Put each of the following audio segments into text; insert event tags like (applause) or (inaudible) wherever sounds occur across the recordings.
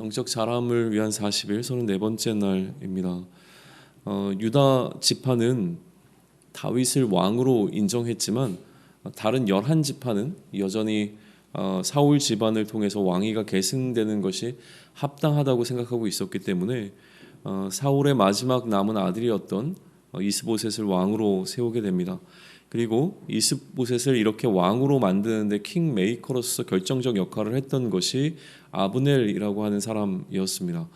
영적 자람을 위한 40일 34번째 날입니다. 어, 유다 지파는 다윗을 왕으로 인정했지만 다른 열한 지파는 여전히 어, 사울 집안을 통해서 왕위가 계승되는 것이 합당하다고 생각하고 있었기 때문에 어, 사울의 마지막 남은 아들이었던 어, 이스보셋을 왕으로 세우게 됩니다. 그리고 이스보셋을 이렇게 왕으로 만드는데 킹 메이커로서 결정적 역할을 했던 것이 아브넬이라고 하는 사람이었습니다.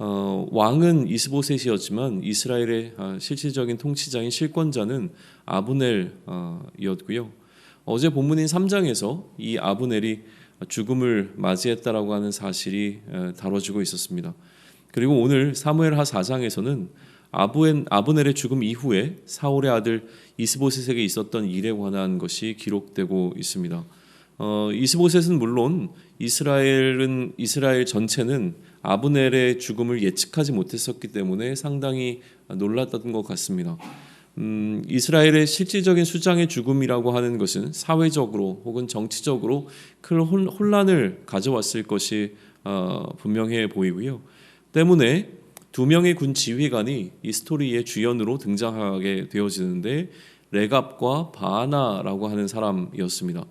어, 왕은 이스보셋이었지만 이스라엘의 아, 실질적인 통치자인 실권자는 아브넬이었고요. 어제 본문인 3장에서 이 아브넬이 죽음을 맞이했다라고 하는 사실이 에, 다뤄지고 있었습니다. 그리고 오늘 사무엘하 4장에서는 아브엔, 아브넬의 죽음 이후에 사울의 아들 이스보셋에게 있었던 일에 관한 것이 기록되고 있습니다. 어, 이스보셋은 물론 이스라엘은 이스라엘 전체는 아브넬의 죽음을 예측하지 못했었기 때문에 상당히 놀랐던 것 같습니다. 음, 이스라엘의 실질적인 수장의 죽음이라고 하는 것은 사회적으로 혹은 정치적으로 큰 혼- 혼란을 가져왔을 것이 어, 분명해 보이고요. 때문에 두 명의 군 지휘관이 이 스토리의 주연으로 등장하게 되어지는데 레갑과 바나라고 하는 사람이었습니다.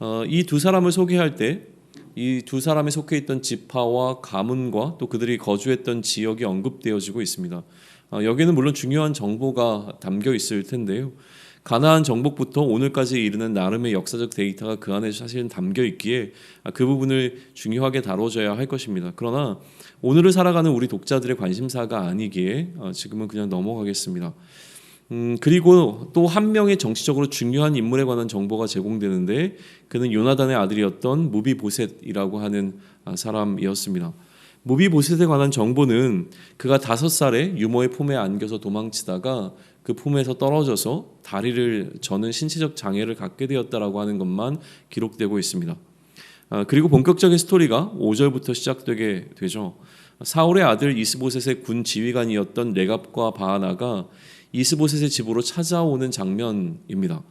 어, 이두 사람을 소개할 때 이 두 사람이 속해 있던 지파와 가문과 또 그들이 거주했던 지역이 언급되어지고 있습니다. 어, 여기는 물론 중요한 정보가 담겨 있을 텐데요. 가나안 정복부터 오늘까지 이르는 나름의 역사적 데이터가 그 안에 사실은 담겨 있기에 아, 그 부분을 중요하게 다뤄져야 할 것입니다. 그러나 오늘을 살아가는 우리 독자들의 관심사가 아니기에 어, 지금은 그냥 넘어가겠습니다. 음, 그리고 또 한 명의 정치적으로 중요한 인물에 관한 정보가 제공되는데 그는 요나단의 아들이었던 무비보셋이라고 하는 아, 사람이었습니다. 무비보셋에 관한 정보는 그가 다섯 살에 유모의 품에 안겨서 도망치다가 그 품에서 떨어져서 다리를 저는 신체적 장애를 갖게 되었다라고 하는 것만 기록되고 있습니다. 아, 그리고 본격적인 스토리가 5절부터 시작되게 되죠. 사울의 아들 이스보셋의 군 지휘관이었던 레갑과 바하나가 이스보셋의 집으로 찾아오는 장면입니다.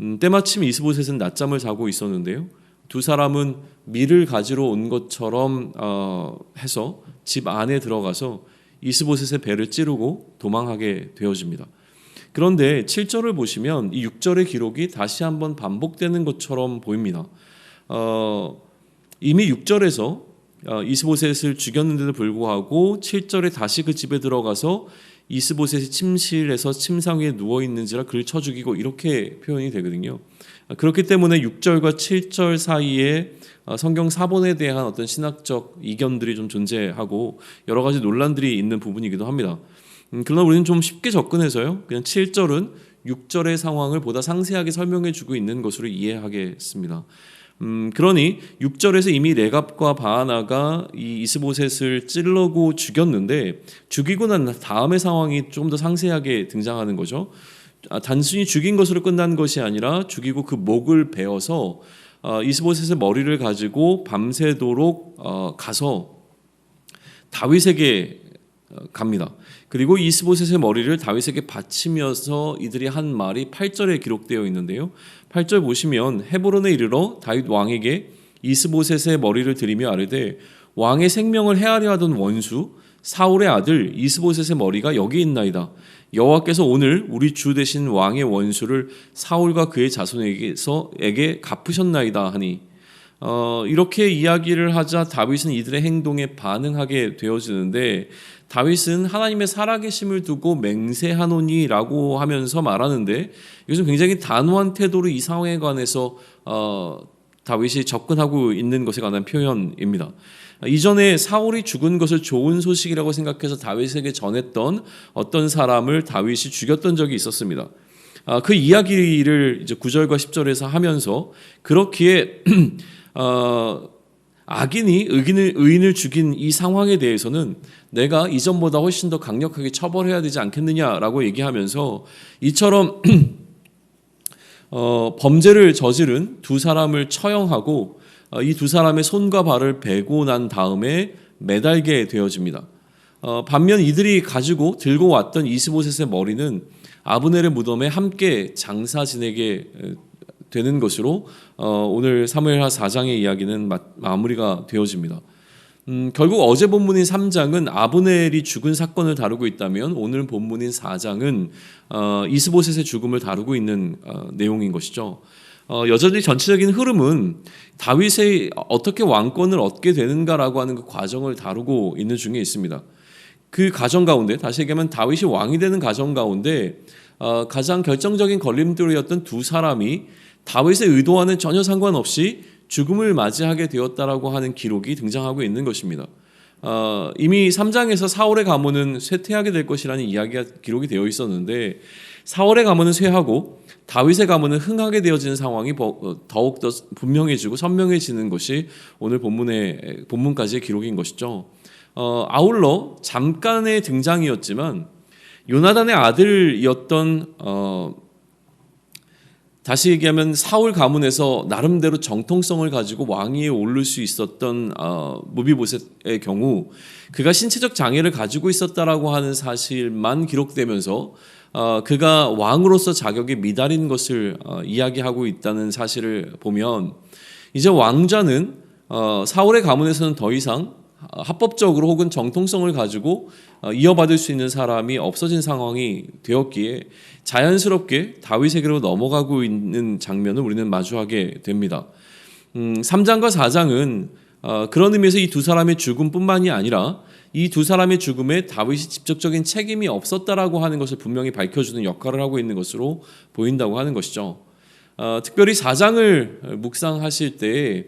음, 때마침 이스보셋은 낮잠을 자고 있었는데요. 두 사람은 밀을 가지러 온 것처럼 어, 해서 집 안에 들어가서 이스보셋의 배를 찌르고 도망하게 되어집니다. 그런데 7절을 보시면 이 6절의 기록이 다시 한번 반복되는 것처럼 보입니다. 어, 이미 6절에서 어, 이스보셋을 죽였는데도 불구하고 7절에 다시 그 집에 들어가서 이스보셋이 침실에서 침상 위에 누워 있는지라 그를 쳐 죽이고 이렇게 표현이 되거든요. 아, 그렇기 때문에 6절과 7절 사이에 어, 성경 사본에 대한 어떤 신학적 이견들이 좀 존재하고 여러 가지 논란들이 있는 부분이기도 합니다. 음, 그러나 우리는 좀 쉽게 접근해서요. 그냥 7절은 6절의 상황을 보다 상세하게 설명해 주고 있는 것으로 이해하겠습니다. 음, 그러니 6절에서 이미 레갑과 바하나가 이 이스보셋을 찔러고 죽였는데 죽이고 난 다음의 상황이 좀 더 상세하게 등장하는 거죠. 아, 단순히 죽인 것으로 끝난 것이 아니라 죽이고 그 목을 베어서 어, 이스보셋의 머리를 가지고 밤새도록 어, 가서 다윗에게 어, 갑니다. 그리고 이스보셋의 머리를 다윗에게 바치면서 이들이 한 말이 8절에 기록되어 있는데요. 8절 보시면 헤브론에 이르러 다윗 왕에게 이스보셋의 머리를 들이며 아뢰되 왕의 생명을 헤아려 하던 원수 사울의 아들 이스보셋의 머리가 여기 있나이다. 여호와께서 오늘 우리 주 대신 왕의 원수를 사울과 그의 자손에게서에게 갚으셨나이다 하니 어, 이렇게 이야기를 하자 다윗은 이들의 행동에 반응하게 되어지는데 다윗은 하나님의 살아계심을 두고 맹세하노니라고 하면서 말하는데 이것은 굉장히 단호한 태도로 이 상황에 관해서 어, 다윗이 접근하고 있는 것에 관한 표현입니다. 이전에 사울이 죽은 것을 좋은 소식이라고 생각해서 다윗에게 전했던 어떤 사람을 다윗이 죽였던 적이 있었습니다. 아, 그 이야기를 이제 9절과 10절에서 하면서 그렇기에 (clears throat) 어, 악인이 의인을, 의인을 죽인 이 상황에 대해서는 내가 이전보다 훨씬 더 강력하게 처벌해야 되지 않겠느냐라고 얘기하면서 이처럼 (clears throat) 어, 범죄를 저지른 두 사람을 처형하고 어, 이두 사람의 손과 발을 베고 난 다음에 매달게 되어집니다. 어, 반면 이들이 가지고 들고 왔던 이스보셋의 머리는 아브넬의 무덤에 함께 장사 지내게 되는 것으로 어, 오늘 사무엘하 4장의 이야기는 마, 마무리가 되어집니다. 음, 결국 어제 본문인 3장은 아브넬이 죽은 사건을 다루고 있다면 오늘 본문인 4장은 어, 이스보셋의 죽음을 다루고 있는 어, 내용인 것이죠. 어, 여전히 전체적인 흐름은 다윗이 어떻게 왕권을 얻게 되는가라고 하는 그 과정을 다루고 있는 중에 있습니다. 그 과정 가운데 다시 얘기하면 다윗이 왕이 되는 과정 가운데 어, 가장 결정적인 걸림돌이었던 두 사람이 다윗의 의도와는 전혀 상관없이 죽음을 맞이하게 되었다라고 하는 기록이 등장하고 있는 것입니다. 어, 이미 3장에서 사울의 가문은 쇠퇴하게 될 것이라는 이야기가 기록이 되어 있었는데 사울의 가문은 쇠하고 다윗의 가문은 흥하게 되어지는 상황이 어, 더욱 더 분명해지고 선명해지는 것이 오늘 본문의 본문까지의 기록인 것이죠. 어, 아울러 잠깐의 등장이었지만 요나단의 아들이었던 어, 다시 얘기하면 사울 가문에서 나름대로 정통성을 가지고 왕위에 오를 수 있었던 어, 무비보셋의 경우 그가 신체적 장애를 가지고 있었다라고 하는 사실만 기록되면서 어, 그가 왕으로서 자격이 미달인 것을 어, 이야기하고 있다는 사실을 보면 이제 왕자는 어, 사울의 가문에서는 더 이상 합법적으로 혹은 정통성을 가지고 어, 이어받을 수 있는 사람이 없어진 상황이 되었기에 자연스럽게 다윗에게로 넘어가고 있는 장면을 우리는 마주하게 됩니다. 음, 3장과 4장은 어, 그런 의미에서 이 두 사람의 죽음뿐만이 아니라 이 두 사람의 죽음에 다윗이 직접적인 책임이 없었다라고 하는 것을 분명히 밝혀주는 역할을 하고 있는 것으로 보인다고 하는 것이죠. 어, 특별히 4장을 묵상하실 때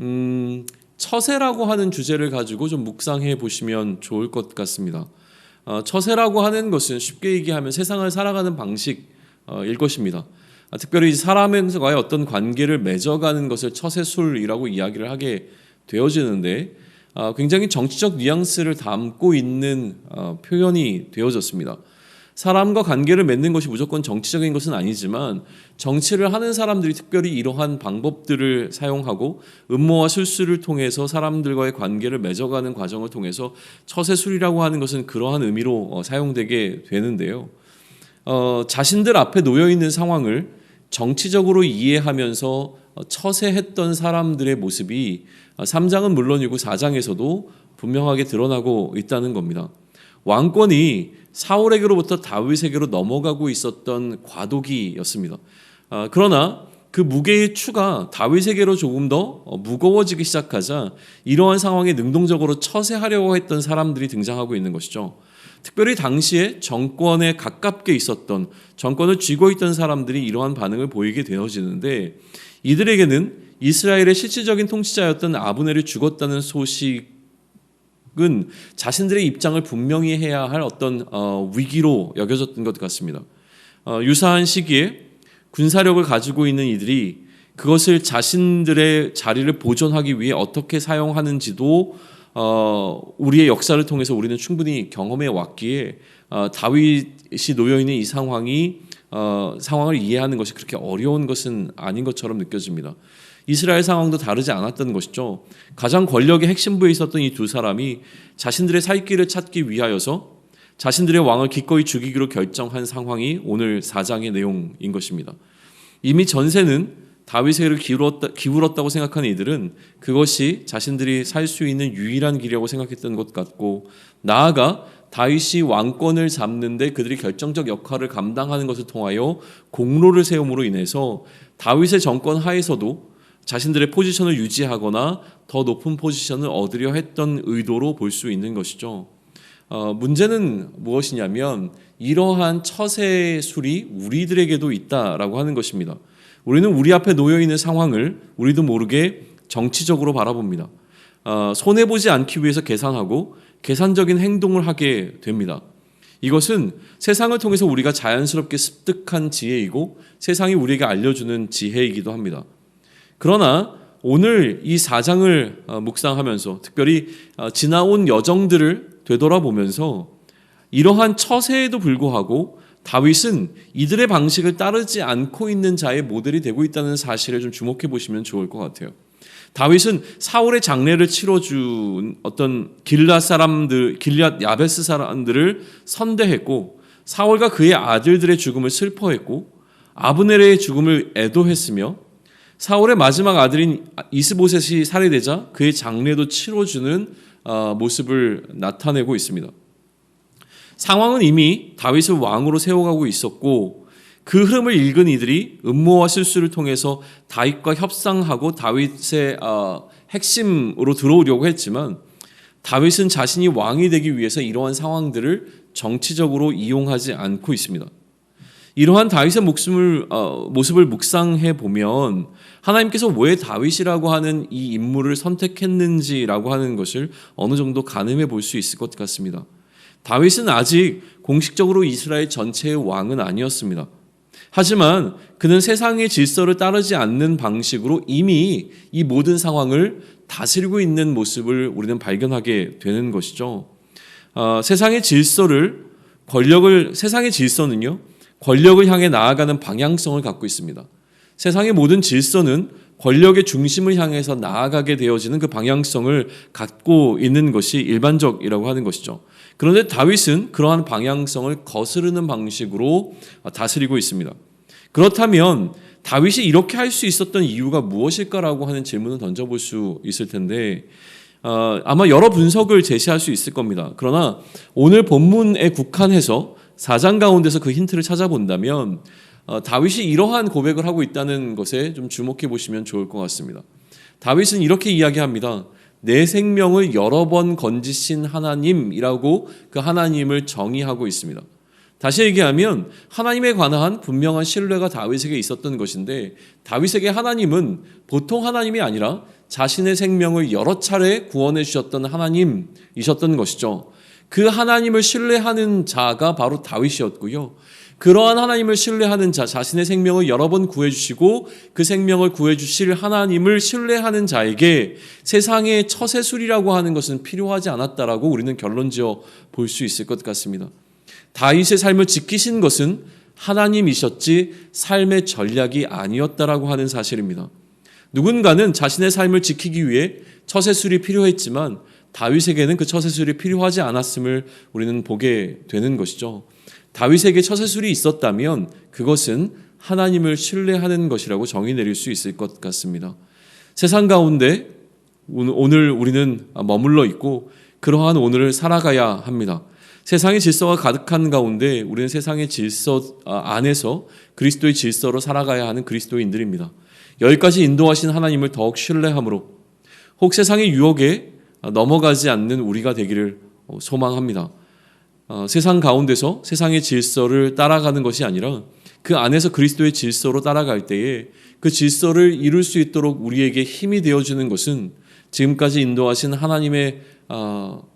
음, 처세라고 하는 주제를 가지고 좀 묵상해 보시면 좋을 것 같습니다. 어, 처세라고 하는 것은 쉽게 얘기하면 세상을 살아가는 방식일 것입니다. 아, 특별히 사람과의 어떤 관계를 맺어가는 것을 처세술이라고 이야기를 하게 되어지는데 아, 굉장히 정치적 뉘앙스를 담고 있는 어, 표현이 되어졌습니다. 사람과 관계를 맺는 것이 무조건 정치적인 것은 아니지만 정치를 하는 사람들이 특별히 이러한 방법들을 사용하고 음모와 실수를 통해서 사람들과의 관계를 맺어가는 과정을 통해서 처세술이라고 하는 것은 그러한 의미로 어, 사용되게 되는데요. 어, 자신들 앞에 놓여 있는 상황을 정치적으로 이해하면서 어, 처세했던 사람들의 모습이 3장은 물론이고 4장에서도 분명하게 드러나고 있다는 겁니다. 왕권이 사울에게로부터 다윗에게로 넘어가고 있었던 과도기였습니다. 아, 그러나 그 무게의 추가 다윗에게로 조금 더 어, 무거워지기 시작하자 이러한 상황에 능동적으로 처세하려고 했던 사람들이 등장하고 있는 것이죠. 특별히 당시에 정권에 가깝게 있었던 정권을 쥐고 있던 사람들이 이러한 반응을 보이게 되어지는데 이들에게는 이스라엘의 실질적인 통치자였던 아브넬이 죽었다는 소식 은 자신들의 입장을 분명히 해야 할 어떤 어, 위기로 여겨졌던 것 같습니다. 어, 유사한 시기에 군사력을 가지고 있는 이들이 그것을 자신들의 자리를 보존하기 위해 어떻게 사용하는지도 어, 우리의 역사를 통해서 우리는 충분히 경험해 왔기에 어, 다윗이 놓여 있는 이 상황이 어, 상황을 이해하는 것이 그렇게 어려운 것은 아닌 것처럼 느껴집니다. 이스라엘 상황도 다르지 않았던 것이죠. 가장 권력의 핵심부에 있었던 이 두 사람이 자신들의 살 길을 찾기 위하여서 자신들의 왕을 기꺼이 죽이기로 결정한 상황이 오늘 4장의 내용인 것입니다. 이미 전세는 다윗에게를 기울었다, 기울었다고 생각하는 이들은 그것이 자신들이 살 수 있는 유일한 길이라고 생각했던 것 같고 나아가 다윗이 왕권을 잡는데 그들이 결정적 역할을 감당하는 것을 통하여 공로를 세움으로 인해서 다윗의 정권 하에서도 자신들의 포지션을 유지하거나 더 높은 포지션을 얻으려 했던 의도로 볼 수 있는 것이죠. 어, 문제는 무엇이냐면 이러한 처세술이 우리들에게도 있다라고 하는 것입니다. 우리는 우리 앞에 놓여 있는 상황을 우리도 모르게 정치적으로 바라봅니다. 어, 손해 보지 않기 위해서 계산하고 계산적인 행동을 하게 됩니다. 이것은 세상을 통해서 우리가 자연스럽게 습득한 지혜이고 세상이 우리에게 알려주는 지혜이기도 합니다. 그러나 오늘 이 사장을 어, 묵상하면서 특별히 어, 지나온 여정들을 되돌아보면서 이러한 처세에도 불구하고 다윗은 이들의 방식을 따르지 않고 있는 자의 모델이 되고 있다는 사실을 좀 주목해 보시면 좋을 것 같아요. 다윗은 사울의 장례를 치러준 어떤 길라 사람들, 길앗 야베스 사람들을 선대했고 사울과 그의 아들들의 죽음을 슬퍼했고 아브넬의 죽음을 애도했으며 사울의 마지막 아들인 이스보셋이 살해되자 그의 장례도 치러주는 아, 모습을 나타내고 있습니다. 상황은 이미 다윗을 왕으로 세워가고 있었고 그 흐름을 읽은 이들이 음모와 실수를 통해서 다윗과 협상하고 다윗의 어, 핵심으로 들어오려고 했지만 다윗은 자신이 왕이 되기 위해서 이러한 상황들을 정치적으로 이용하지 않고 있습니다. 이러한 다윗의 목숨을 어, 모습을 묵상해 보면 하나님께서 왜 다윗이라고 하는 이 인물을 선택했는지라고 하는 것을 어느 정도 가늠해 볼 수 있을 것 같습니다. 다윗은 아직 공식적으로 이스라엘 전체의 왕은 아니었습니다. 하지만 그는 세상의 질서를 따르지 않는 방식으로 이미 이 모든 상황을 다스리고 있는 모습을 우리는 발견하게 되는 것이죠. 어, 세상의 질서를 권력을 세상의 질서는요 권력을 향해 나아가는 방향성을 갖고 있습니다. 세상의 모든 질서는 권력의 중심을 향해서 나아가게 되어지는 그 방향성을 갖고 있는 것이 일반적이라고 하는 것이죠. 그런데 다윗은 그러한 방향성을 거스르는 방식으로 다스리고 있습니다. 그렇다면 다윗이 이렇게 할 수 있었던 이유가 무엇일까라고 하는 질문을 던져볼 수 있을 텐데 어, 아마 여러 분석을 제시할 수 있을 겁니다. 그러나 오늘 본문에 국한해서 사장 가운데서 그 힌트를 찾아본다면 어, 다윗이 이러한 고백을 하고 있다는 것에 좀 주목해 보시면 좋을 것 같습니다. 다윗은 이렇게 이야기합니다. 내 생명을 여러 번 건지신 하나님이라고 그 하나님을 정의하고 있습니다. 다시 얘기하면 하나님에 관한 분명한 신뢰가 다윗에게 있었던 것인데 다윗에게 하나님은 보통 하나님이 아니라 자신의 생명을 여러 차례 구원해 주셨던 하나님이셨던 것이죠. 그 하나님을 신뢰하는 자가 바로 다윗이었고요. 그러한 하나님을 신뢰하는 자, 자신의 생명을 여러 번 구해주시고 그 생명을 구해주실 하나님을 신뢰하는 자에게 세상의 처세술이라고 하는 것은 필요하지 않았다라고 우리는 결론지어 볼 수 있을 것 같습니다. 다윗의 삶을 지키신 것은 하나님이셨지 삶의 전략이 아니었다라고 하는 사실입니다. 누군가는 자신의 삶을 지키기 위해 처세술이 필요했지만 다윗에게는 그 처세술이 필요하지 않았음을 우리는 보게 되는 것이죠. 다윗에게 처세술이 있었다면 그것은 하나님을 신뢰하는 것이라고 정의 내릴 수 있을 것 같습니다. 세상 가운데 오늘 우리는 머물러 있고 그러한 오늘을 살아가야 합니다. 세상의 질서가 가득한 가운데 우리는 세상의 질서 안에서 그리스도의 질서로 살아가야 하는 그리스도인들입니다. 여기까지 인도하신 하나님을 더욱 신뢰함으로 혹 세상의 유혹에 넘어가지 않는 우리가 되기를 소망합니다. 어, 세상 가운데서 세상의 질서를 따라가는 것이 아니라 그 안에서 그리스도의 질서로 따라갈 때에 그 질서를 이룰 수 있도록 우리에게 힘이 되어주는 것은 지금까지 인도하신 하나님의 어,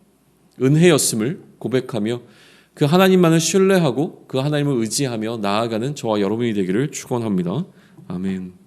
은혜였음을 고백하며 그 하나님만을 신뢰하고 그 하나님을 의지하며 나아가는 저와 여러분이 되기를 축원합니다. 아멘.